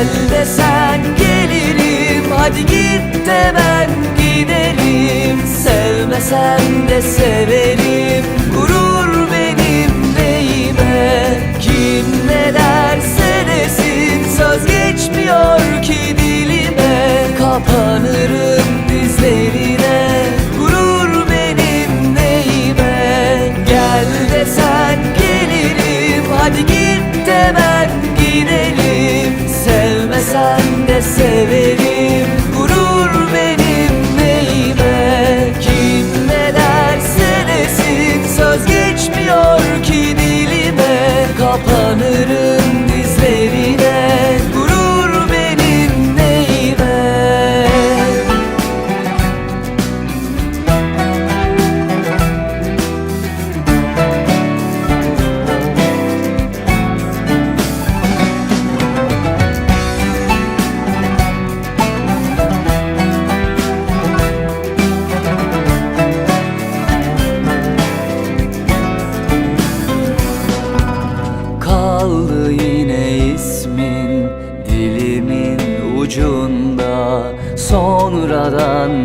Gel desen gelirim. Hadi git de ben giderim Sevmesen de severim. Gurur benim neyime? Kim ne derse desin. Söz geçmiyor ki dilime. Kapanırım severim Gurur benim neyime? Kim ne derse desin Söz geçmiyor ki dilime. Kapanırım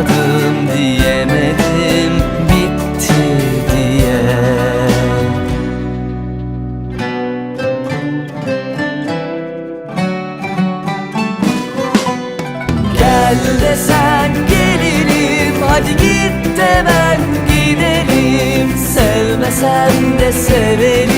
unutamadım Diyemedim bitti diye. Gel desen gelirim Hadi git de ben gidelim. Sevmesen de severim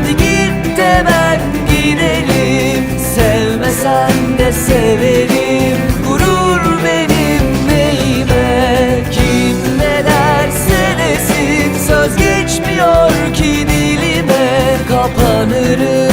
Hadi git de ben gidelim. Sevmesen de severim. Gurur benim neyime? Kim ne derse desin. Söz geçmiyor ki dilime. Kapanırım